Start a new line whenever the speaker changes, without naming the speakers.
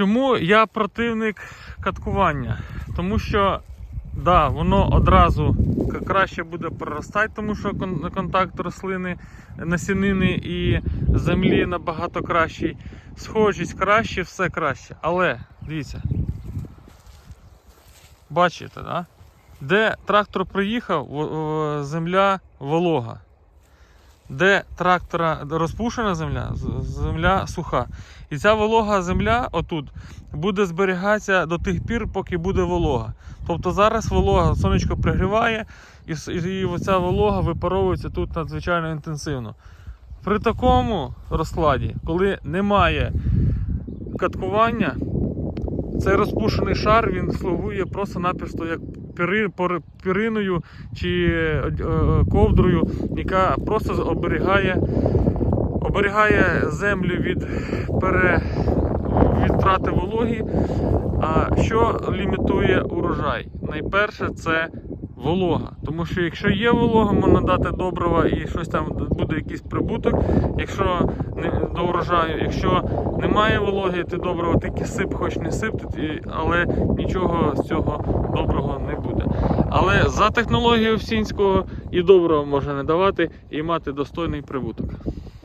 Чому я противник каткування? Тому що да, воно одразу краще буде проростати, тому що контакт рослини, насінини і землі набагато кращий. Схожість краще, все краще. Але дивіться. Бачите, да? де трактор приїхав, земля волога. Де трактора розпушена земля, земля суха. І ця волога земля отут буде зберігатися до тих пір, поки буде волога. Тобто зараз волога, сонечко пригріває, і, с- і оця волога випаровується тут надзвичайно інтенсивно. При такому розкладі, коли немає каткування, цей розпушений шар він слугує просто-напросто як піриною чи е, е, ковдрою, яка просто оберігає, оберігає землю від, пере, від втрати вологі. А що лімітує урожай? Найперше це волога. Тому що якщо є волога, можна дати добрива і щось там буде якийсь прибуток. Якщо не до урожаю, якщо немає вологи, ти добрива тільки сип, хоч не сип, але нічого з цього доброго не буде. Але за технологію Овсінського і доброго можна не давати і мати достойний прибуток.